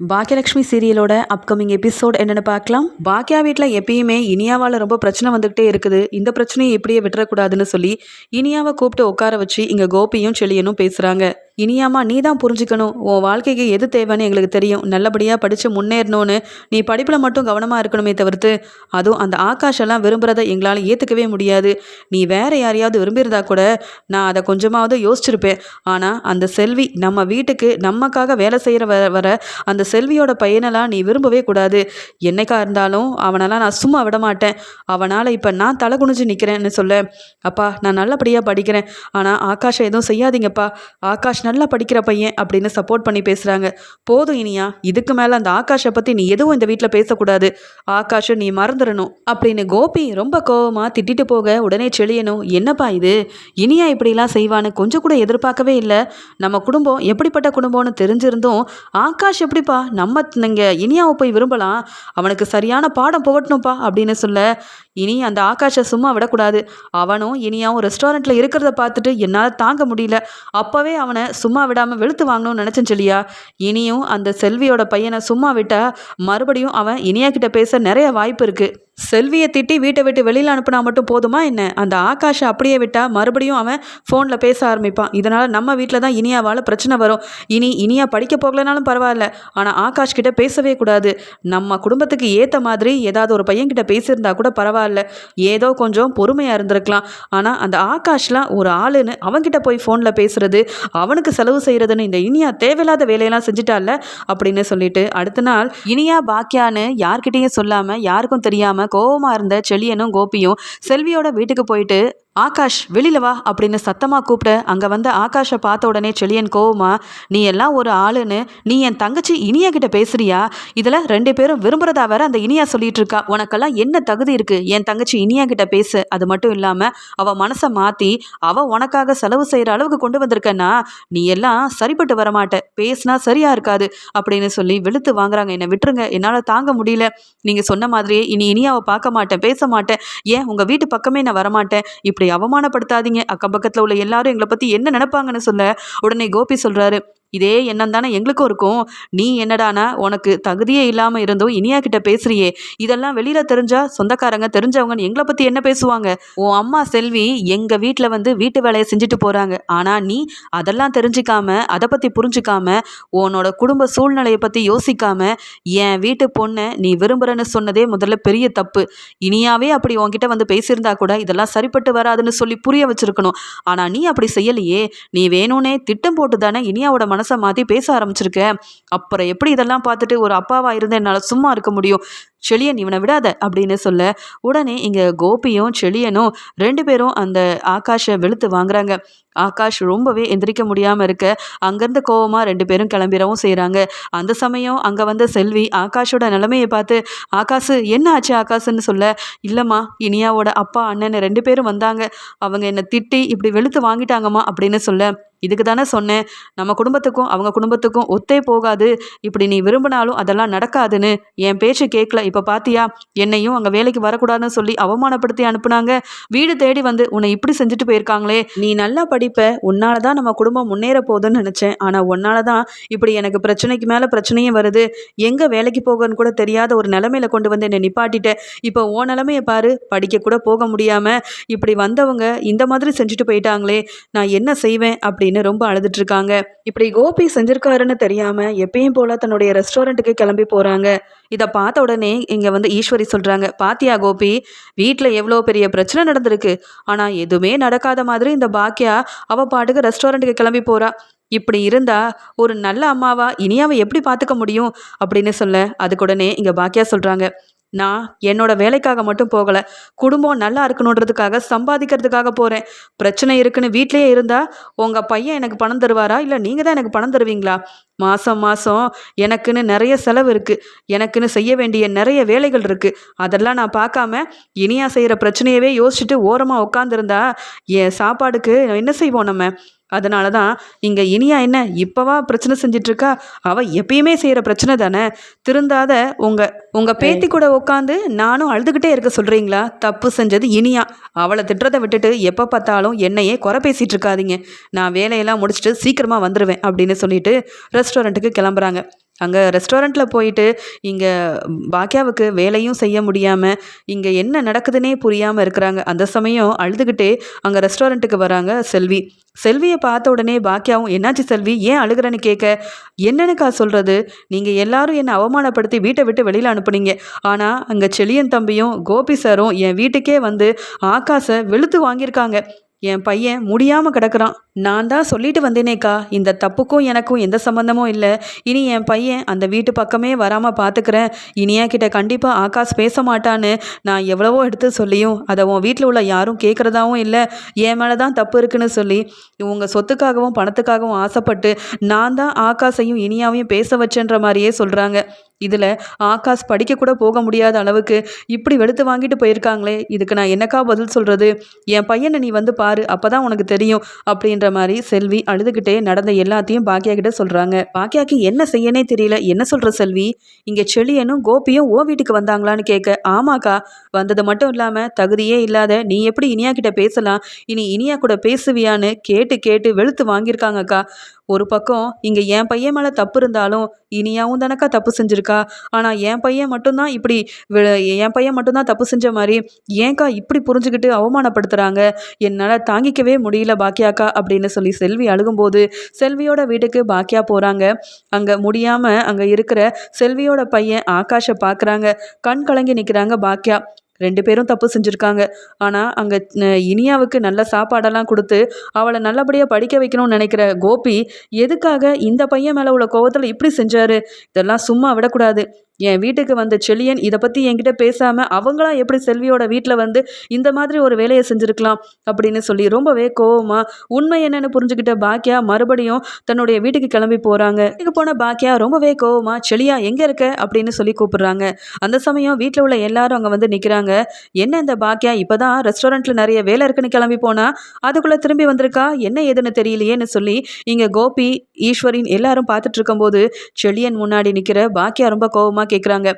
Baakiyalakshmi சீரியலோட upcoming episode என்னென்னு பார்க்கலாம். பாக்கியா வீட்டில் எப்பயுமே இனியாவால் ரொம்ப பிரச்சனை வந்துக்கிட்டே இருக்குது. இந்த பிரச்சனையை இப்படியே விட்டுறக்கூடாதுன்னு சொல்லி இனியாவை கூப்பிட்டு உட்கார வச்சு இங்கே கோபியும் செழியனும் பேசுகிறாங்க இனியாமா நீ தான் புரிஞ்சுக்கணும். உன் வாழ்க்கைக்கு எது தேவைன்னு எங்களுக்கு தெரியும். நல்லபடியாக படித்து முன்னேறணும்னு நீ படிப்பில் மட்டும் கவனமாக இருக்கணுமே தவிர்த்து அதுவும் அந்த ஆகாஷெல்லாம் விரும்புகிறத எங்களால் ஏற்றுக்கவே முடியாது. நீ வேற யாரையாவது விரும்பியிருந்தா கூட நான் அதை கொஞ்சமாவது யோசிச்சிருப்பேன். ஆனால் அந்த செல்வி நம்ம வீட்டுக்கு நமக்காக வேலை செய்கிற வர வர அந்த செல்வியோட பையனெல்லாம் நீ விரும்பவே கூடாது. என்னைக்கா இருந்தாலும் அவனெல்லாம் நான் சும்மா விட மாட்டேன். அவனால் இப்போ நான் தலை குனிஞ்சு நிற்கிறேன்னு சொல்ல அப்பா நான் நல்லபடியாக படிக்கிறேன். ஆனால் ஆகாஷை எதுவும் செய்யாதீங்கப்பா. ஆகாஷ் நல்லா படிக்கிற பையன் அப்படின்னு சப்போர்ட் பண்ணி பேசுகிறாங்க போதும் இனியா இதுக்கு மேலே அந்த ஆகாஷை பற்றி நீ எதுவும் இந்த வீட்டில் பேசக்கூடாது. ஆகாஷை நீ மறந்துடணும் அப்படின்னு கோபி ரொம்ப கோவமாக திட்டிட்டு போக உடனே செழியணும் என்னப்பா இது? இனியா இப்படிலாம் செய்வான்னு கொஞ்சம் கூட எதிர்பார்க்கவே இல்லை. நம்ம குடும்பம் எப்படிப்பட்ட குடும்பம்னு தெரிஞ்சிருந்தும் ஆகாஷ் எப்படிப்பா? நம்ம இங்கே இனியாவை போய் விரும்பலாம். அவனுக்கு சரியான பாடம் புகட்டணும்ப்பா அப்படின்னு சொல்ல இனி அந்த ஆகாஷை சும்மா விடக்கூடாது. அவனும் இனியாவும் ரெஸ்டாரண்ட்டில் இருக்கிறத பார்த்துட்டு என்னால் தாங்க முடியல. அப்போவே அவனை சும்மா விடாமல் வெளுத்து வாங்கணும்னு நினச்சேன் சொல்லியா. இனியும் அந்த செல்வியோட பையனை சும்மா விட்டால் மறுபடியும் அவன் இனியா கிட்ட பேச நிறைய வாய்ப்பு இருக்குது செல்வியை திட்டி வீட்டை விட்டு வெளியில் அனுப்புனா மட்டும் போதுமா என்ன? அந்த ஆகாஷை அப்படியே விட்டால் மறுபடியும் அவன் ஃபோனில் பேச ஆரம்பிப்பான். இதனால் நம்ம வீட்டில் தான் இனியாவால் பிரச்சனை வரும். இனி இனியா படிக்க போகலனாலும் பரவாயில்ல. ஆனால் ஆகாஷ் கிட்ட பேசவே கூடாது. நம்ம குடும்பத்துக்கு ஏற்ற மாதிரி ஏதாவது ஒரு பையன்கிட்ட பேசியிருந்தா கூட பரவாயில்ல. ஏதோ கொஞ்சம் பொறுமையாக இருந்திருக்கலாம். ஆனால் அந்த ஆகாஷ்லாம் ஒரு ஆளுன்னு அவன்கிட்ட போய் ஃபோனில் பேசுறது அவனுக்கு செலவு செய்கிறதுன்னு இந்த இனியா தேவையில்லாத வேலையெல்லாம் செஞ்சுட்டால அப்படின்னு சொல்லிட்டு அடுத்த நாள் இனியா பாக்கியான்னு யார்கிட்டையும் சொல்லாமல் யாருக்கும் தெரியாமல் கோவமாக இருந்த செழியனும் கோபியும் செல்வியோட வீட்டுக்கு போயிட்டு ஆகாஷ் வெளியில வா அப்படின்னு சத்தமாக கூப்பிட. அங்கே வந்த ஆகாஷை பார்த்த உடனே செழியன் கோவமா நீ எல்லாம் ஒரு ஆளுன்னு நீ என் தங்கச்சி இனியா கிட்ட பேசுறியா? இதில் ரெண்டு பேரும் விரும்புறதா வேற அந்த இனியா சொல்லிட்டு இருக்கா. உனக்கெல்லாம் என்ன தகுதி இருக்கு? என் தங்கச்சி இனியா கிட்ட பேசு. அது மட்டும் இல்லாமல் அவ மனசை மாற்றி அவ உனக்காக செலவு செய்கிற அளவுக்கு கொண்டு வந்திருக்கன்னா நீ எல்லாம் சரிப்பட்டு வரமாட்ட. பேசினா சரியா இருக்காது. அப்படின்னு சொல்லி வெளுத்து வாங்குறாங்க. என்னை விட்டுருங்க. என்னால் தாங்க முடியல. நீங்கள் சொன்ன மாதிரியே இனி இனியாவை பார்க்க மாட்டேன் பேச மாட்டேன். ஏன்? உங்கள் வீட்டு பக்கமே நான் வரமாட்டேன். இப்படி அவமானப்படுத்தாதீங்க. அக்கம் பக்கத்தில் உள்ள எல்லாரும் எங்களை பற்றி என்ன நினைப்பாங்கன்னு சொல்ல உடனே கோபி சொல்கிறாரு இதே எண்ணம் தானே எங்களுக்கும் இருக்கும். நீ என்னடானா? உனக்கு தகுதியே இல்லாமல் இருந்தும் இனியா கிட்ட பேசுறியே. இதெல்லாம் வெளியில் தெரிஞ்சா சொந்தக்காரங்க தெரிஞ்சவங்கன்னு எங்களை பற்றி என்ன பேசுவாங்க? உன் அம்மா செல்வி எங்கள் வீட்டில் வந்து வீட்டு வேலையை செஞ்சுட்டு போகிறாங்க ஆனால் நீ அதெல்லாம் தெரிஞ்சுக்காம அதை பற்றி புரிஞ்சுக்காம உன்னோட குடும்ப சூழ்நிலையை பற்றி யோசிக்காம என் வீட்டு பொண்ணை நீ விரும்புகிறேன்னு சொன்னதே முதல்ல பெரிய தப்பு. இனியாவே அப்படி உன்கிட்ட வந்து பேசியிருந்தா கூட இதெல்லாம் சரிப்பட்டு வராதுன்னு சொல்லி புரிய வச்சிருக்கணும். ஆனால் நீ அப்படி செய்யலையே. நீ வேணும்னே திட்டம் போட்டு தானே இனியாவோட மனசை மாற்றி பேச ஆரம்பிச்சிருக்க. அப்புறம் எப்படி இதெல்லாம் பார்த்துட்டு ஒரு அப்பாவாக இருந்து என்னால் சும்மா இருக்க முடியும்? செழியன் இவனை விடாத அப்படின்னு சொல்ல உடனே இங்கே கோபியும் செழியனும் ரெண்டு பேரும் அந்த ஆகாஷை வெளுத்து வாங்குறாங்க. ஆகாஷ் ரொம்பவே எந்திரிக்க முடியாமல் இருக்க. அங்கேருந்து கோவமாக ரெண்டு பேரும் கிளம்பிடவும் செய்கிறாங்க அந்த சமயம் அங்கே வந்த செல்வி ஆகாஷோட நிலைமையை பார்த்து ஆகாஷு என்ன ஆச்சு ஆகாஷுன்னு சொல்ல இல்லைம்மா இனியாவோட அப்பா அண்ணன் ரெண்டு பேரும் வந்தாங்க. அவங்க என்னை திட்டி இப்படி வெளுத்து வாங்கிட்டாங்கம்மா அப்படின்னு சொல்ல இதுக்கு தானே சொன்னேன். நம்ம குடும்பத்துக்கும் அவங்க குடும்பத்துக்கும் ஒத்தே போகாது. இப்படி நீ விரும்பினாலும் அதெல்லாம் நடக்காதுன்னு. என் பேச்சு கேட்கல இப்போ பாத்தியா? என்னையும் அங்கே வேலைக்கு வரக்கூடாதுன்னு சொல்லி அவமானப்படுத்தி அனுப்புனாங்க. வீடு தேடி வந்து உன்னை இப்படி செஞ்சுட்டு போயிருக்காங்களே. நீ நல்லா படிப்ப. உன்னால தான் நம்ம குடும்பம் முன்னேற போகுதுன்னு நினச்சேன். ஆனால் உன்னால தான் இப்படி எனக்கு பிரச்சனைக்கு மேலே பிரச்சனையும் வருது. எங்கே வேலைக்கு போகன்னு கூட தெரியாத ஒரு நிலமையில கொண்டு வந்து என்னை நிப்பாட்டிட்ட. இப்போ ஓ நிலமையை பாரு. படிக்க கூட போக முடியாமல் இப்படி வந்தவங்க இந்த மாதிரி செஞ்சுட்டு போயிட்டாங்களே. நான் என்ன செய்வேன் அப்படி அப்படின்னு ரொம்ப அழுதுட்டு இருக்காங்க இப்படி கோபி செஞ்சிருக்காருன்னு தெரியாம எப்பயும் போல தன்னுடைய ரெஸ்டாரண்ட்டுக்கு கிளம்பி போறாங்க. இதை பார்த்த உடனே இங்க வந்து ஈஸ்வரி சொல்றாங்க பாத்தியா கோபி வீட்டில் எவ்வளோ பெரிய பிரச்சனை நடந்திருக்கு. ஆனா எதுவுமே நடக்காத மாதிரி இந்த பாக்கியா அவ பாட்டுக்கு ரெஸ்டாரண்ட்டுக்கு கிளம்பி போறா. இப்படி இருந்தா ஒரு நல்ல அம்மாவா இனியாவை எப்படி பார்த்துக்க முடியும்? அப்படின்னு சொல்ல அதுக்கு உடனே இங்க பாக்கியா சொல்றாங்க நான் என்னோட வேலைக்காக மட்டும் போகலை. குடும்பம் நல்லா இருக்கணுன்றதுக்காக சம்பாதிக்கிறதுக்காக போகிறேன் பிரச்சனை இருக்குன்னு வீட்லேயே இருந்தால் உங்கள் பையன் எனக்கு பணம் தருவாரா? இல்லை நீங்கள் தான் எனக்கு பணம் தருவீங்களா? மாதம் மாதம் எனக்குன்னு நிறைய செலவு இருக்குது எனக்குன்னு செய்ய வேண்டிய நிறைய வேலைகள் இருக்குது அதெல்லாம் நான் பார்க்காம இனியா செய்கிற பிரச்சனையவே யோசிச்சுட்டு ஓரமாக உட்காந்துருந்தா என் சாப்பாடுக்கு என்ன செய்வோம் நம்ம? அதனால தான் இங்கே இனியா என்ன இப்போவா பிரச்சனை செஞ்சிட்ருக்கா? அவள் எப்பயுமே செய்கிற பிரச்சனை தானே? திருந்தாத உங்கள் உங்கள் பேத்தி கூட உட்காந்து நானும் அழுதுகிட்டே இருக்க சொல்கிறீங்களா தப்பு செஞ்சது இனியா. அவளை திட்டுறதை விட்டுட்டு எப்போ பார்த்தாலும் என்னையே குறை பேசிகிட்டு இருக்காதீங்க. நான் வேலையெல்லாம் முடிச்சுட்டு சீக்கிரமாக வந்துடுவேன் அப்படின்னு சொல்லிட்டு ரெஸ்டாரண்ட்டுக்கு கிளம்புறாங்க. அங்கே ரெஸ்டாரண்ட்டில் போயிட்டு இங்கே பாக்கியாவுக்கு வேலையும் செய்ய முடியாமல் இங்கே என்ன நடக்குதுன்னே புரியாமல் இருக்கிறாங்க. அந்த சமயம் அழுதுகிட்டே அங்கே ரெஸ்டாரண்ட்டுக்கு வராங்க செல்வி. செல்வியை பார்த்த உடனே பாக்கியாவும் என்னாச்சு செல்வி? ஏன் அழுகிறேன்னு கேட்க என்னன்னுக்கா சொல்கிறது நீங்கள் எல்லாரும் என்னை அவமானப்படுத்தி வீட்டை விட்டு வெளியில் அனுப்புனீங்க. ஆனால் அங்கே செளியன் தம்பியும் கோபி சாரும் என் வீட்டுக்கே வந்து ஆகாசை வெளுத்து வாங்கியிருக்காங்க. என் பையன் முடியாமல் கிடக்குறான். நான் தான் சொல்லிட்டு வந்தேனேக்கா. இந்த தப்புக்கும் எனக்கும் எந்த சம்மந்தமும் இல்லை. இனி என் பையன் அந்த வீட்டு பக்கமே வராமல் பார்த்துக்கிறேன் இனியா கிட்ட கண்டிப்பாக ஆகாஷ் பேச மாட்டான்னு நான் எவ்வளவோ எடுத்து சொல்லியும் அதை உன் வீட்டில் உள்ள யாரும் கேட்குறதாவும் இல்லை. என் மேலே தான் தப்பு இருக்குன்னு சொல்லி உங்கள் சொத்துக்காகவும் பணத்துக்காகவும் ஆசைப்பட்டு நான் தான் ஆகாஷையும் இனியாவையும் பேச வச்சேன்ற மாதிரியே சொல்கிறாங்க இதில் ஆகாஷ் படிக்க கூட போக முடியாத அளவுக்கு இப்படி வெளுத்து வாங்கிட்டு போயிருக்காங்களே இதுக்கு நான் என்னக்கா பதில் சொல்கிறது என் பையனை நீ வந்து பாரு அப்போ தான் உனக்கு தெரியும் அப்படின்ற மாதிரி செல்வி அழுதுகிட்டே நடந்த எல்லாத்தையும் பாக்கியா கிட்ட சொல்கிறாங்க பாக்கியாக்கு என்ன செய்யனே தெரியல என்ன சொல்கிற செல்வி? இங்கே செழியனும் கோபியும் ஓ வீட்டுக்கு வந்தாங்களான்னு கேட்க ஆமாக்கா வந்தது மட்டும் இல்லாமல் தகுதியே இல்லாத நீ எப்படி இனியா கிட்ட பேசலாம் இனி இனியா கூட பேசுவியான்னு கேட்டு கேட்டு வெளுத்து வாங்கியிருக்காங்கக்கா. ஒரு பக்கம் இங்கே என் பையன் மேலே தப்பு இருந்தாலும் இனியாவும் தானக்கா தப்பு செஞ்சுருக்கா? ஆனால் என் பையன் மட்டும்தான் இப்படி என் பையன் மட்டும்தான் தப்பு செஞ்ச மாதிரி ஏன்க்கா இப்படி புரிஞ்சுக்கிட்டு அவமானப்படுத்துகிறாங்க என்னால் தாங்கிக்கவே முடியல பாக்கியாக்கா அப்படின்னு சொல்லி செல்வி அழுகும்போது செல்வியோட வீட்டுக்கு பாக்கியா போகிறாங்க அங்கே முடியாமல் அங்கே இருக்கிற செல்வியோட பையன் ஆகாஷை பார்க்குறாங்க கண் கலங்கி நிற்கிறாங்க பாக்கியா. ரெண்டு பேரும் தப்பு செஞ்சுருக்காங்க. ஆனால் அங்கே இனியாவுக்கு நல்ல சாப்பாடெல்லாம் கொடுத்து அவளை நல்லபடியாக படிக்க வைக்கணும்னு நினைக்கிற கோபி எதுக்காக இந்த பையன் மேலே உள்ள கோபத்தில் இப்படி செஞ்சார்? இதெல்லாம் சும்மா விடக்கூடாது. என் வீட்டுக்கு வந்த செழியன் இதை பற்றி என்கிட்ட பேசாமல் அவங்களாம் எப்படி செல்வியோட வீட்டில் வந்து இந்த மாதிரி ஒரு வேலையை செஞ்சுருக்கலாம் அப்படின்னு சொல்லி ரொம்பவே கோவமாக உண்மை என்னன்னு புரிஞ்சுக்கிட்ட பாக்கியா மறுபடியும் தன்னுடைய வீட்டுக்கு கிளம்பி போகிறாங்க வீட்டுக்கு போன பாக்கியா ரொம்பவே கோவமாக செளியா எங்கே இருக்க? அப்படின்னு சொல்லி கூப்பிடுறாங்க. அந்த சமயம் வீட்டில் உள்ள எல்லாரும் அங்கே வந்து நிற்கிறாங்க என்ன இந்த பாக்கியா இப்போ தான் ரெஸ்டாரண்ட்டில் நிறைய வேலை இருக்குன்னு கிளம்பி போனால் அதுக்குள்ளே திரும்பி வந்திருக்கா? என்ன ஏதுன்னு தெரியலையேன்னு சொல்லி இங்கே கோபி ஈஸ்வரின் எல்லாரும் பார்த்துட்டு இருக்கும்போது செழியன் முன்னாடி நிற்கிற பாக்கியா ரொம்ப கோவமாக கேட்குறாங்க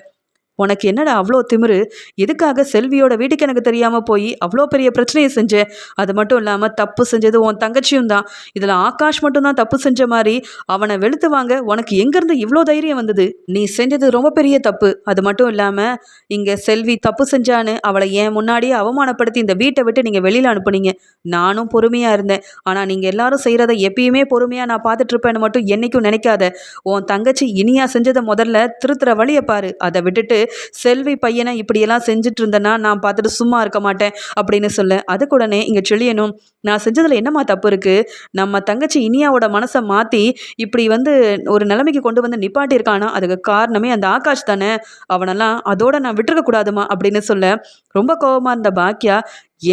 உனக்கு என்னடா அவ்வளோ திமிரு? எதுக்காக செல்வியோட வீட்டுக்கு எனக்கு தெரியாமல் போய் அவ்வளோ பெரிய பிரச்சனையை செஞ்சேன் அது மட்டும் இல்லாமல் தப்பு செஞ்சது உன் தங்கச்சியும் தான். இதில் ஆகாஷ் மட்டும்தான் தப்பு செஞ்ச மாதிரி அவனை வெளுத்து வாங்க உனக்கு எங்கேருந்து இவ்வளோ தைரியம் வந்தது? நீ செஞ்சது ரொம்ப பெரிய தப்பு. அது மட்டும் இல்லாமல் இங்கே செல்வி தப்பு செஞ்சான்னு அவளை ஏன் முன்னாடியே அவமானப்படுத்தி இந்த வீட்டை விட்டு நீங்கள் வெளியில் அனுப்புனீங்க. நானும் பொறுமையாக இருந்தேன். ஆனால் நீங்கள் எல்லாரும் செய்கிறத எப்பயுமே பொறுமையாக நான் பார்த்துட்ருப்பேன்னு மட்டும் என்றைக்கும் நினைக்காத. உன் தங்கச்சி இனியா செஞ்சதை முதல்ல திருத்துற வழியை பாரு. அதை விட்டுட்டு செல்வி பையனை இப்படியெல்லாம் செஞ்சுட்டு இருந்தேன்னா நான் பார்த்துட்டு சும்மா இருக்க மாட்டேன் அப்படின்னு சொல்ல. அதுக்குடனே இங்கே செழியனும் நான் செஞ்சதில் என்னம்மா தப்பு இருக்குது நம்ம தங்கச்சி இனியாவோட மனசை மாற்றி இப்படி வந்து ஒரு நிலைமைக்கு கொண்டு வந்து நிப்பாட்டியிருக்கானா? அதுக்கு காரணமே அந்த ஆகாஷ் தானே. அவனெல்லாம் அதோட நான் விட்டுருக்கக்கூடாதுமா அப்படின்னு சொல்ல. ரொம்ப கோபமாக இருந்த பாக்கியா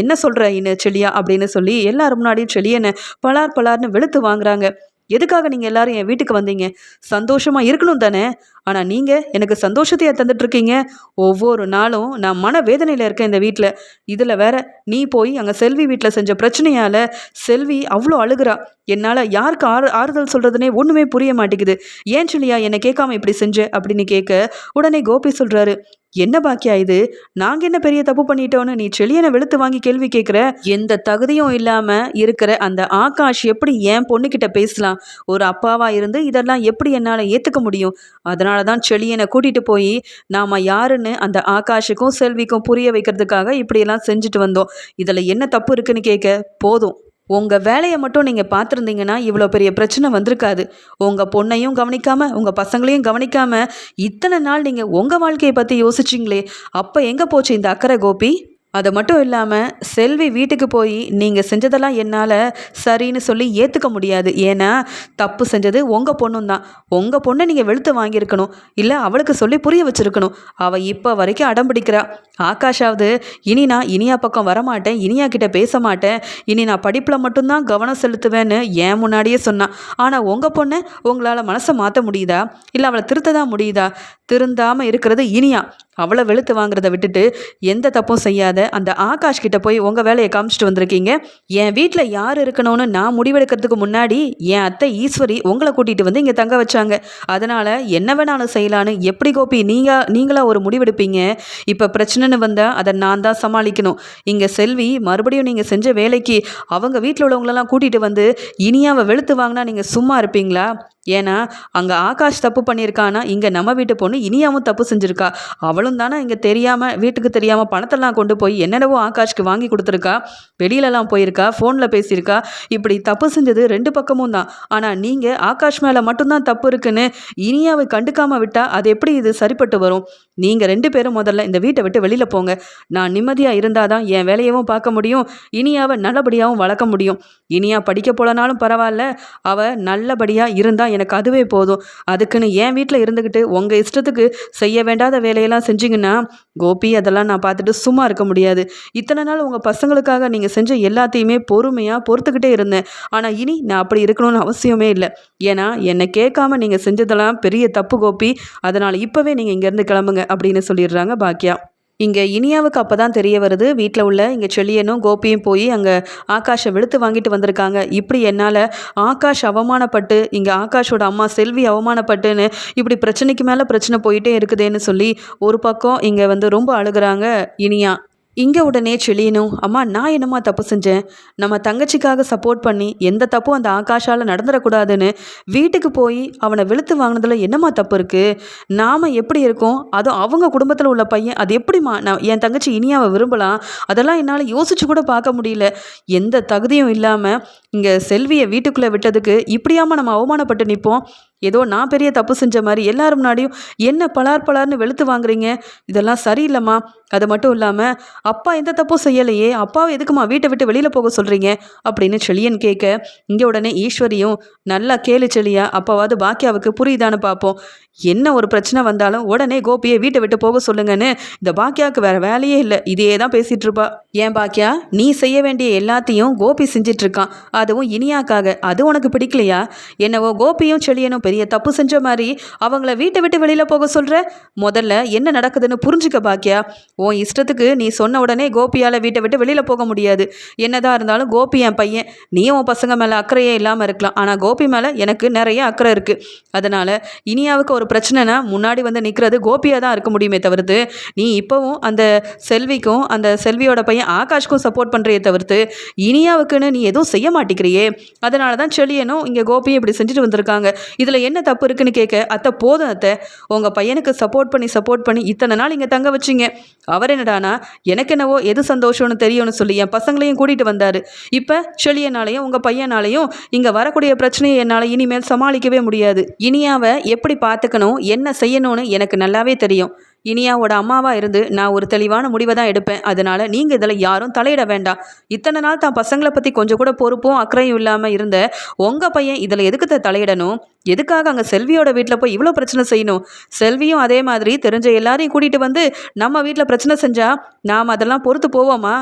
என்ன சொல்கிற இன்னும் செளியா அப்படின்னு சொல்லி எல்லாரும் முன்னாடியும் செளியனை பலார் பலார்னு வெளுத்து வாங்குறாங்க. எதுக்காக நீங்கள் எல்லாரும் என் வீட்டுக்கு வந்தீங்க? சந்தோஷமாக இருக்கணும் தானே? ஆனால் நீங்கள் எனக்கு சந்தோஷத்தையே தந்துட்டுருக்கீங்க. ஒவ்வொரு நாளும் நான் மன வேதனையில் இருக்கேன் இந்த வீட்டில் இதில் வேற நீ போய் அங்கே செல்வி வீட்டில் செஞ்ச பிரச்சனையால் செல்வி அவ்வளோ அழுகிறா. என்னால் யாருக்கு ஆறு ஆறுதல் சொல்கிறதுனே ஒன்றுமே புரிய மாட்டேங்குது. ஏன் சொல்லியா என்னை கேட்காம இப்படி செஞ்ச? அப்படின்னு கேட்க உடனே கோபி சொல்கிறாரு என்ன பாக்கியா இது? நாங்கள் என்ன பெரிய தப்பு பண்ணிட்டோன்னு நீ செளியனை வெளுத்து வாங்கி கேள்வி கேட்குற எந்த தகுதியும் இல்லாமல் இருக்கிற அந்த ஆகாஷ் எப்படி என் பொண்ணுக்கிட்ட பேசலாம்? ஒரு அப்பாவாக இருந்து இதெல்லாம் எப்படி என்னால் ஏற்றுக்க முடியும்? அதனால தான் செளியனை கூட்டிகிட்டு போய் நாம் யாருன்னு அந்த ஆகாஷுக்கும் செல்விக்கும் புரிய வைக்கிறதுக்காக இப்படியெல்லாம் செஞ்சுட்டு வந்தோம். இதில் என்ன தப்பு இருக்குன்னு கேட்க போதும். உங்கள் வேலையை மட்டும் நீங்கள் பார்த்துருந்தீங்கன்னா இவ்வளோ பெரிய பிரச்சனை வந்திருக்காது. உங்கள் பொண்ணையும் கவனிக்காமல் உங்கள் பசங்களையும் கவனிக்காமல் இத்தனை நாள் நீங்கள் உங்கள் வாழ்க்கையை பற்றி யோசிச்சிங்களே அப்போ எங்கே போச்சு இந்த அக்கறை கோபி? அது மட்டும் இல்லாமல் செல்வி வீட்டுக்கு போய் நீங்கள் செஞ்சதெல்லாம் என்னால் சரின்னு சொல்லி ஏற்றுக்க முடியாது. ஏன்னா தப்பு செஞ்சது உங்கள் பொண்ணும் தான் உங்கள் பொண்ணை நீங்கள் வெளுத்து வாங்கியிருக்கணும். இல்லை அவளுக்கு சொல்லி புரிய வச்சுருக்கணும். அவள் இப்போ வரைக்கும் அடம் பிடிக்கிறா. ஆகாஷாவது இனி நான் இனியா பக்கம் வரமாட்டேன். இனியா கிட்ட பேச மாட்டேன். இனி நான் படிப்பில் மட்டும்தான் கவனம் செலுத்துவேன்னு ஏன் முன்னாடியே சொன்னான் ஆனால் உங்கள் பொண்ணை உங்களால் மனசை மாற்ற முடியுதா? இல்லை அவளை திருத்த தான் முடியுதா? திருந்தாமல் இருக்கிறது இனியா. அவளை வெளுத்து வாங்குறத விட்டுட்டு எந்த தப்பும் செய்யாத அந்த ஆகாஷ் கிட்ட போய் உங்கள் வேலையை காமிச்சிட்டு வந்திருக்கீங்க? என் வீட்டில் யார் இருக்கணும்னு நான் முடிவெடுக்கிறதுக்கு முன்னாடி என் அத்தை ஈஸ்வரி உங்களை கூட்டிகிட்டு வந்து இங்கே தங்க வச்சாங்க. அதனால் என்ன வேணாலும் செய்யலான்னு எப்படி கோபி நீங்கள் நீங்களாக ஒரு முடிவெடுப்பீங்க? இப்போ பிரச்சனைன்னு வந்தால் அதை நான் தான் சமாளிக்கணும். இங்கே செல்வி மறுபடியும் நீங்கள் செஞ்ச வேலைக்கு அவங்க வீட்டில் உள்ளவங்களெல்லாம் கூட்டிகிட்டு வந்து இனியாவை வெளுத்து வாங்கினா நீங்கள் சும்மா இருப்பீங்களா? ஏன்னா அங்கே ஆகாஷ் தப்பு பண்ணியிருக்கானா இங்கே நம்ம வீட்டு பொண்ணு இனியாவும் தப்பு செஞ்சுருக்கா. அவளும் தானே இங்கே தெரியாமல் வீட்டுக்கு தெரியாமல் பணத்தெல்லாம் கொண்டு போய் என்னென்னவோ ஆகாஷ்க்கு வாங்கி கொடுத்துருக்கா. வெளியிலலாம் போயிருக்கா ஃபோனில் பேசியிருக்கா. இப்படி தப்பு செஞ்சது ரெண்டு பக்கமும் தான். ஆனால் நீங்கள் ஆகாஷ் மேலே மட்டும்தான் தப்பு இருக்குன்னு இனியாவை கண்டுக்காமல் விட்டால் அது எப்படி இது சரிப்பட்டு வரும்? நீங்கள் ரெண்டு பேரும் முதல்ல இந்த வீட்டை விட்டு வெளியில் போங்க. நான் நிம்மதியாக இருந்தால் தான் என் வேலையவும் பார்க்க முடியும். இனியாவை நல்லபடியாகவும் வளர்க்க முடியும். இனியா படிக்க போலனாலும் பரவாயில்ல. அவள் நல்லபடியாக இருந்தால் எனக்கு அதுவே போதும். அதுக்குன்னு என் வீட்டில் இருந்துக்கிட்டு உங்கள் இஷ்டத்துக்கு செய்ய வேண்டாத வேலையெல்லாம் செஞ்சு செஞ்சிங்கன்னா கோபி அதெல்லாம் நான் பார்த்துட்டு சும்மா இருக்க முடியாது. இத்தனை நாள் உங்கள் பசங்களுக்காக நீங்கள் செஞ்ச எல்லாத்தையுமே பொறுமையாக பொறுத்துக்கிட்டே இருந்தேன். ஆனால் இனி நான் அப்படி இருக்கணும்னு அவசியமே இல்லை. ஏன்னா என்னை கேட்காம நீங்கள் செஞ்சதெல்லாம் பெரிய தப்பு கோபி. அதனால் இப்போவே நீங்கள் இங்கேருந்து கிளம்புங்க அப்படின்னு சொல்லிடுறாங்க பாக்கியா இங்கே இனியாவுக்கு அப்போ தான் தெரிய வருது. வீட்டில் உள்ள இங்கே செல்லியனும் கோபியும் போய் அங்கே ஆகாஷை வெளுத்து வாங்கிட்டு வந்திருக்காங்க. இப்படி என்னால் ஆகாஷ் அவமானப்பட்டு இங்கே ஆகாஷோட அம்மா செல்வி அவமானப்பட்டுன்னு இப்படி பிரச்சனைக்கு மேலே பிரச்சனை போயிட்டே இருக்குதேன்னு சொல்லி ஒரு பக்கம் இங்கே வந்து ரொம்ப அழுகுறாங்க இனியா. இங்கே உடனே செழியனும் அம்மா நான் என்னம்மா தப்பு செஞ்சேன்? நம்ம தங்கச்சிக்காக சப்போர்ட் பண்ணி எந்த தப்பும் அந்த ஆகாஷால் நடந்துடக்கூடாதுன்னு வீட்டுக்கு போய் அவனை வெளுத்து வாங்கினதில் என்னம்மா தப்பு இருக்குது நாம் எப்படி இருக்கோம்? அதுவும் அவங்க குடும்பத்தில் உள்ள பையன் அது எப்படிம்மா? நான் என் தங்கச்சி இனியாவை விரும்பலாம். அதெல்லாம் என்னால் யோசிச்சு கூட பார்க்க முடியல. எந்த தகுதியும் இல்லாமல் இங்கே செல்வியை வீட்டுக்குள்ளே விட்டதுக்கு இப்படியாமல் நம்ம அவமானப்பட்டு நிற்போம். ஏதோ நான் பெரிய தப்பு செஞ்ச மாதிரி எல்லாரும் முன்னாடியும் என்ன பலார் பலார்னு வெளுத்து வாங்குறீங்க? இதெல்லாம் சரியில்லைம்மா. அது மட்டும் இல்லாமல் அப்பா எந்த தப்பும் செய்யலையே அப்பாவை எதுக்குமா வீட்டை விட்டு வெளியில் போக சொல்கிறீங்க அப்படின்னு செழியன் கேட்க இங்கே உடனே ஈஸ்வரியும் நல்லா கேளு செழியா அப்பாவாவது பாக்கியாவுக்கு புரியுதான்னு பார்ப்போம் என்ன ஒரு பிரச்சனை வந்தாலும் உடனே கோபியை வீட்டை விட்டு போக சொல்லுங்கன்னு இந்த பாக்கியாவுக்கு வேற வேலையே இல்லை. இதையே தான் பேசிகிட்டு இருப்பா. ஏன் பாக்கியா நீ செய்ய வேண்டிய எல்லாத்தையும் கோபி செஞ்சிட்ருக்கான் அதுவும் இனியாக்காக. அது உனக்கு பிடிக்கலையா? என்னவோ கோபியும் செழியனும் பெரிய தப்பு செஞ்ச மாதிரி அவங்கள வீட்டை விட்டு வெளியில் போக சொல்கிற முதல்ல என்ன நடக்குதுன்னு புரிஞ்சுக்க பாக்கியா? உன் இஷ்டத்துக்கு நீ சொன்ன உடனே கோபியால் வீட்டை விட்டு வெளியில் போக முடியாது. என்னதான் இருந்தாலும் கோபி என் பையன். நீ உன் பசங்க மேலே அக்கறையே இல்லாமல் இருக்கலாம். ஆனால் கோபி மேலே எனக்கு நிறைய அக்கறை இருக்குது அதனால் இனியாவுக்கு ஒரு பிரச்சனைனா முன்னாடி வந்து நிற்கிறது கோபியாக தான் இருக்க முடியுமே தவிர்த்து நீ இப்போவும் அந்த செல்விக்கும் அந்த செல்வியோட பையன் ஆகாஷ்க்கும் சப்போர்ட் பண்ணுறையே தவிர்த்து இனியாவுக்குன்னு நீ எதுவும் செய்ய மாட்டேன் மாட்டிக்கிறியே. அதனால தான் செழியனும் இங்கே கோபியும் இப்படி செஞ்சுட்டு வந்திருக்காங்க. இதில் என்ன தப்பு இருக்குன்னு கேட்க அத்தை போதும் அத்தை. உங்கள் பையனுக்கு சப்போர்ட் பண்ணி சப்போர்ட் பண்ணி இத்தனை நாள் இங்கே தங்க வச்சிங்க. அவர் என்னடானா எனக்கு என்னவோ எது சந்தோஷம்னு தெரியும்னு சொல்லி என் பசங்களையும் கூட்டிகிட்டு வந்தார். இப்போ செழியனாலையும் உங்கள் பையனாலையும் இங்கே வரக்கூடிய பிரச்சனையை என்னால் இனிமேல் சமாளிக்கவே முடியாது. இனியாவை எப்படி பார்த்துக்கணும் என்ன செய்யணும்னு எனக்கு நல்லாவே தெரியும். இனியாவோட அம்மாவா இருந்து நான் ஒரு தெளிவான முடிவை தான் எடுப்பேன். அதனால நீங்க இதில் யாரும் தலையிட வேண்டாம். இத்தனை நாள் தான் பசங்களை பத்தி கொஞ்சம் கூட பொறுப்பும் அக்கறையும் இல்லாம இருந்த உங்க பையன் இதில் எதுக்கு தலையிடணும்? எதுக்காக அங்கே செல்வியோட வீட்டில் போய் இவ்வளோ பிரச்சனை செய்யணும்? செல்வியும் அதே மாதிரி தெரிஞ்ச எல்லாரையும் கூட்டிகிட்டு வந்து நம்ம வீட்டில் பிரச்சனை செஞ்சால் நாம் அதெல்லாம் பொறுத்து போவோமா?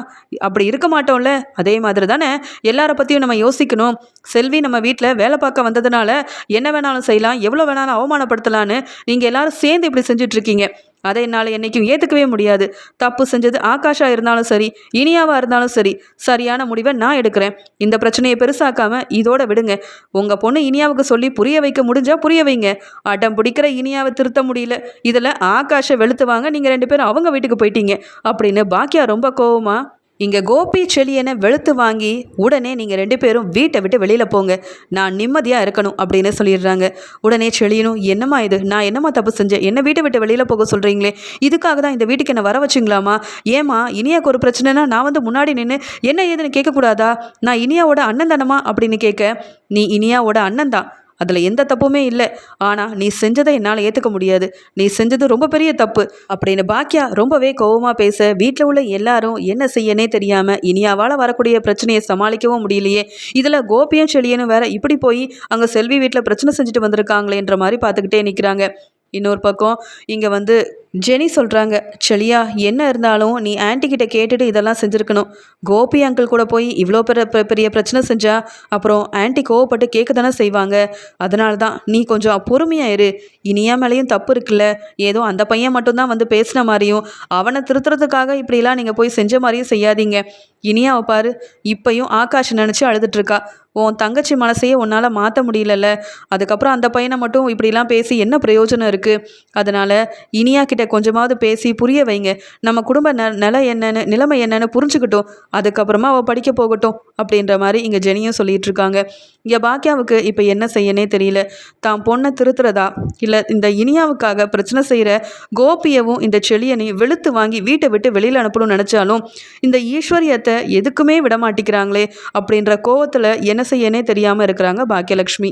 அப்படி இருக்க மாட்டோம்ல. அதே மாதிரி தானே எல்லாரை பற்றியும் நம்ம யோசிக்கணும். செல்வி நம்ம வீட்டில் வேலை பார்க்க வந்ததுனால என்ன வேணாலும் செய்யலாம் எவ்வளோ வேணாலும் அவமானப்படுத்தலான்னு நீங்கள் எல்லாரும் சேர்ந்து இப்படி செஞ்சுட்ருக்கீங்க அதை என்னால் என்றைக்கும் ஏற்றுக்கவே முடியாது. தப்பு செஞ்சது ஆகாஷா இருந்தாலும் சரி இனியாவாக இருந்தாலும் சரி சரியான முடிவை நான் எடுக்கிறேன். இந்த பிரச்சனையை பெருசாக்காம இதோட விடுங்க. உங்கள் பொண்ணு இனியாவுக்கு சொல்லி புரிய வைக்க முடிஞ்சால் புரிய வைங்க. அடம் பிடிக்கிற இனியாவை திருத்த முடியல. இதில் ஆகாஷை வெளுத்து வாங்க நீங்கள் ரெண்டு பேரும் அவங்க வீட்டுக்கு போயிட்டீங்க. அப்படின்னு பாக்கியா ரொம்ப கோவமாக இங்கே கோபி செளியனை வெளுத்து வாங்கி உடனே நீங்கள் ரெண்டு பேரும் வீட்டை விட்டு வெளியில் போங்க. நான் நிம்மதியாக இருக்கணும் அப்படின்னு சொல்லிடுறாங்க. உடனே செளியனும் என்னம்மா இது? நான் என்னம்மா தப்பு செஞ்சேன்? என்ன வீட்டை விட்டு வெளியில் போக சொல்கிறீங்களே இதுக்காக தான் இந்த வீட்டுக்கு என்ன வர வச்சிங்களாமா? ஏமா இனியாக்கு ஒரு பிரச்சனைனா நான் வந்து முன்னாடி நின்று என்ன ஏதுன்னு கேட்கக்கூடாதா? நான் இனியாவோட அண்ணன் தானம்மா? அப்படின்னு கேட்க நீ இனியாவோட அண்ணன் தான். அதில் எந்த தப்புமே இல்லை. ஆனால் நீ செஞ்சதை என்னால் ஏற்றுக்க முடியாது. நீ செஞ்சது ரொம்ப பெரிய தப்பு. அப்படின்னு பாக்கியா ரொம்பவே கோவமாக பேச வீட்டில் உள்ள எல்லாரும் என்ன செய்யனே தெரியாமல் இனியாவால் வரக்கூடிய பிரச்சனையை சமாளிக்கவும் முடியலையே. இதில் கோபியும் செழியனும் வேற இப்படி போய் அங்கே செல்வி வீட்டில் பிரச்சனை செஞ்சுட்டு வந்திருக்காங்களேன்ற மாதிரி பார்த்துக்கிட்டே நிற்கிறாங்க இன்னொரு பக்கம் இங்கே வந்து ஜெனி சொல்கிறாங்க செலியா என்ன இருந்தாலும் நீ ஆன்ட்டிக்கிட்ட கேட்டுட்டு இதெல்லாம் செஞ்சுருக்கணும். கோபி அங்கிள் கூட போய் இவ்வளோ பெரிய பெரிய பிரச்சனை செஞ்சா அப்புறம் ஆன்ட்டி கோவப்பட்டு கேட்க தானே செய்வாங்க. அதனால தான் நீ கொஞ்சம் பொறுமையா இரு. இனியா மேலேயும் தப்பு இருக்குல்ல. ஏதோ அந்த பையன் மட்டும்தான் வந்து பேசின மாதிரியும் அவனை திருத்துறதுக்காக இப்படிலாம் நீங்கள் போய் செஞ்ச மாதிரியும் செய்யாதீங்க. இனியாவை பாரு இப்பையும் ஆகாஷ் நினச்சி அழுதுட்டு இருக்கா. உன் தங்கச்சி மனசையே உன்னால் மாற்ற முடியலல்ல. அதுக்கப்புறம் அந்த பையனை மட்டும் இப்படிலாம் பேசி என்ன பிரயோஜனம் இருக்குது அதனால் இனியா கிட்ட கொஞ்சமாவது பேசி புரிய வைங்க. நம்ம குடும்ப ந நிலை என்னன்னு நிலைமை என்னன்னு புரிஞ்சுக்கிட்டோம். அதுக்கப்புறமா அவள் படிக்க போகட்டும் அப்படின்ற மாதிரி இங்கே ஜெனியும் சொல்லிகிட்டு இருக்காங்க. இங்கே பாக்கியாவுக்கு இப்போ என்ன செய்யனே தெரியல. தான் பொண்ணை திருத்துறதா? இல்லை இந்த இனியாவுக்காக பிரச்சனை செய்கிற கோபியவும் இந்த செளியனையும் வெளுத்து வாங்கி வீட்டை விட்டு வெளியில் அனுப்பணும்னு நினச்சாலும் இந்த ஈஸ்வரியத்தை எதுக்குமே விட மாட்டேங்கிறாங்களே அப்படின்ற கோவத்தில் என்ன செய்யனே தெரியாமல் இருக்கிறாங்க பாக்கியலக்ஷ்மி.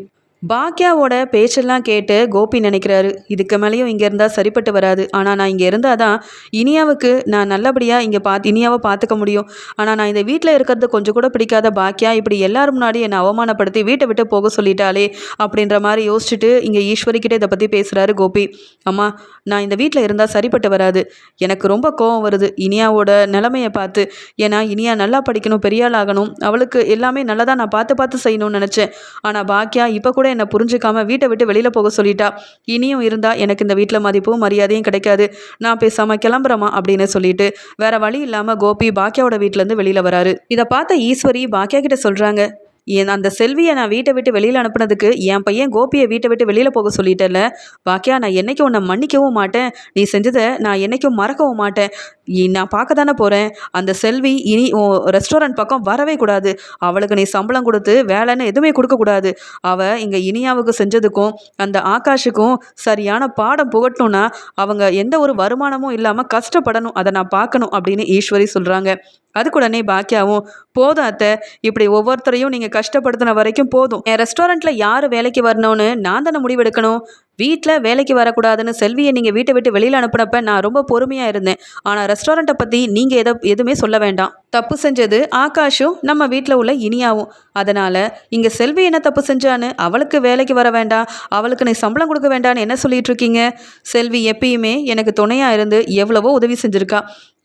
பாக்யாவோட பேச்செல்லாம் கேட்டு கோபி நினைக்கிறாரு. இதுக்கு மேலேயும் இங்கே இருந்தால் சரிப்பட்டு வராது. ஆனால் நான் இங்கே இருந்தால் தான் இனியாவுக்கு நான் நல்லபடியாக இங்கே பார்த்து இனியாவை பார்த்துக்க முடியும். ஆனால் நான் இந்த வீட்டில் இருக்கிறது கொஞ்சம் கூட பிடிக்காத பாக்கியா இப்படி எல்லாரும் முன்னாடி என்னை அவமானப்படுத்தி வீட்டை விட்டு போக சொல்லிட்டாளே அப்படின்ற மாதிரி யோசிச்சுட்டு இங்கே ஈஸ்வரிக்கிட்டே இதை பற்றி பேசுகிறாரு கோபி. அம்மா நான் இந்த வீட்டில் இருந்தால் சரிப்பட்டு வராது. எனக்கு ரொம்ப கோவம் வருது. இனியாவோட நிலமையை பார்த்து ஏன்னா இனியா நல்லா படிக்கணும் பெரியாள் ஆகணும். அவளுக்கு எல்லாமே நல்லதாக நான் பார்த்து பார்த்து செய்யணும்னு நினச்சேன். ஆனால் பாக்கியா இப்போ கூட என்னை புரிஞ்சுக்காம வீட்டை விட்டு வெளியில் போக சொல்லிட்டா. இனியும் இருந்தால் எனக்கு இந்த வீட்டில் மதிப்பும் மரியாதையும் கிடைக்காது. நான் பேசாமல் கிளம்புறேம்மா அப்படின்னு சொல்லிட்டு வேற வழி இல்லாமல் கோபி பாக்கியாவோட வீட்டிலேருந்து வெளியில் வராரு. இதை பார்த்த ஈஸ்வரி பாக்கியா கிட்ட சொல்கிறாங்க என் அந்த செல்வியை நான் வீட்டை விட்டு வெளியில் அனுப்புனதுக்கு என் பையன் கோபியை வீட்டை விட்டு வெளியில் போக சொல்லிட்டேல பாக்கியா நான் என்னைக்கும் உன்னை மன்னிக்கவும் மாட்டேன். நீ செஞ்சதை நான் என்னைக்கும் மறக்கவும் மாட்டேன். நான் பார்க்க தானே போகிறேன் அந்த செல்வி இனி ரெஸ்டாரண்ட் பக்கம் வரவே கூடாது. அவளுக்கு நீ சம்பளம் கொடுத்து வேலைன்னு எதுவுமே கொடுக்கக்கூடாது அவள் இங்கே இனியாவுக்கு செஞ்சதுக்கும் அந்த ஆகாஷுக்கும் சரியான பாடம் புகட்டணும்னா அவங்க எந்த ஒரு வருமானமும் இல்லாமல் கஷ்டப்படணும். அதை நான் பார்க்கணும் அப்படின்னு ஈஸ்வரி சொல்கிறாங்க அதுக்குடனே பாக்கியாவும் போதும் அத்தை. இப்படி ஒவ்வொருத்தரையும் நீங்கள் கஷ்டப்படுத்தின வரைக்கும் போதும். என் ரெஸ்டாரண்ட்டில் யார் வேலைக்கு வரணும்னு நான் தானே முடிவெடுக்கணும். வீட்டில் வேலைக்கு வரக்கூடாதுன்னு செல்வியை நீங்கள் வீட்டை விட்டு வெளியில் அனுப்பினப்ப நான் ரொம்ப பொறுமையாக இருந்தேன். ஆனால் ரெஸ்டாரண்ட்டை பற்றி நீங்கள் எதை எதுவுமே சொல்ல வேண்டாம். தப்பு செஞ்சது ஆகாஷும் நம்ம வீட்டில் உள்ள இனியாவும். அதனால் இங்கே செல்வி என்ன தப்பு செஞ்சான்னு அவளுக்கு வேலைக்கு வர வேண்டாம் அவளுக்கு நீ சம்பளம் கொடுக்க வேண்டான்னு என்ன சொல்லிட்டு இருக்கீங்க? செல்வி எப்பயுமே எனக்கு துணையாக இருந்து எவ்வளவோ உதவி செஞ்சுருக்கா.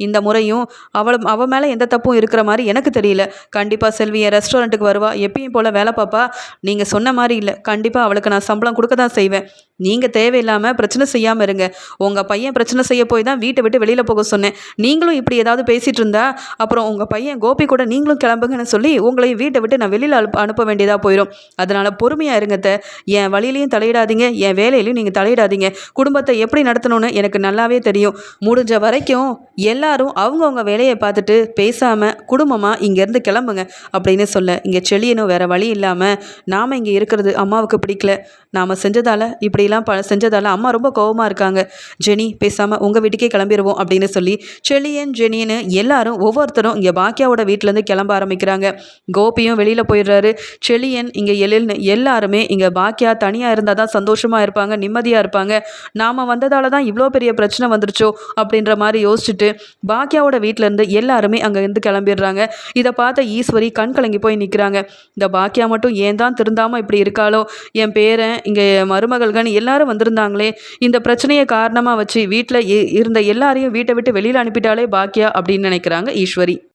இந்த முறையும் அவள் அவள் மேலே எந்த தப்பும் இருக்கிற மாதிரி எனக்கு தெரியல. கண்டிப்பாக செல்வி என் ரெஸ்டாரண்ட்டுக்கு வருவா. எப்பயும் போல் வேலை பாப்பா. நீங்கள் சொன்ன மாதிரி இல்லை. கண்டிப்பாக அவளுக்கு நான் சம்பளம் கொடுக்க தான் செய்வேன். நீங்கள் தேவையில்லாமல் பிரச்சனை செய்யாமல் இருங்க. உங்கள் பையன் பிரச்சனை செய்ய போய் தான் வீட்டை விட்டு வெளியில் போக சொன்னேன். நீங்களும் இப்படி ஏதாவது பேசிகிட்டு இருந்தா அப்புறம் உங்கள் பையன் கோபி கூட நீங்களும் கிளம்புங்கன்னு சொல்லி உங்களையும் வீட்டை விட்டு நான் வெளியில் அனுப்ப அனுப்ப வேண்டியதாக போயிடும் அதனால் பொறுமையாக இருங்கத்த. என் வழியிலையும் தலையிடாதீங்க. என் வேலையிலையும் நீங்கள் தலையிடாதீங்க. குடும்பத்தை எப்படி நடத்தணும்னு எனக்கு நல்லாவே தெரியும். முடிஞ்ச வரைக்கும் எல்லாரும் அவங்கவுங்க வேலையை பார்த்துட்டு பேசாமல் குடும்பமாக இங்கேருந்து கிளம்புங்க. அப்படின்னு சொல்ல. இங்கே செழியனும் வேறு வழி இல்லாமல் நாம் இங்கே இருக்கிறது அம்மாவுக்கு பிடிக்கல. நாம் செஞ்சதால் இப்படிலாம் ப செஞ்சதால் அம்மா ரொம்ப கோவமாக இருக்காங்க. ஜெனி பேசாமல் உங்கள் வீட்டுக்கே கிளம்பிடுவோம் அப்படின்னு சொல்லி செளியன் ஜெனின்னு எல்லாரும் ஒவ்வொருத்தரும் இங்கே பாக்கியாவோட வீட்டிலேருந்து கிளம்ப ஆரம்பிக்கிறாங்க. கோபியும் வெளியில் போயிடுறாரு. செளியன் இங்கே எழில்னு எல்லாருமே இங்கே பாக்கியா தனியாக இருந்தால் தான் சந்தோஷமாக இருப்பாங்க நிம்மதியாக இருப்பாங்க. நாம் வந்ததால் தான் இவ்வளோ பெரிய பிரச்சனை வந்துருச்சோ அப்படின்ற மாதிரி யோசிச்சுட்டு பாக்கியாவோட வீட்டிலேருந்து எல்லாருமே அங்கே இருந்து கிளம்பிடுறாங்க. இதை பார்த்த ஈஸ்வரி கண் கலங்கி போய் நிற்கிறாங்க இந்த பாக்கியா மட்டும் ஏன் தான் திருந்தாமல் இப்படி இருக்காளோ? என் பேரன் இங்கே மருமகள்கன்னு எல்லாரும் வந்திருந்தாங்களே. இந்த பிரச்சனையை காரணமாக வச்சு வீட்டில் இருந்த எல்லாரையும் வீட்டை விட்டு வெளியில் அனுப்பிட்டாலே பாக்கியா அப்படின்னு நினைக்கிறாங்க ஈஸ்வரி.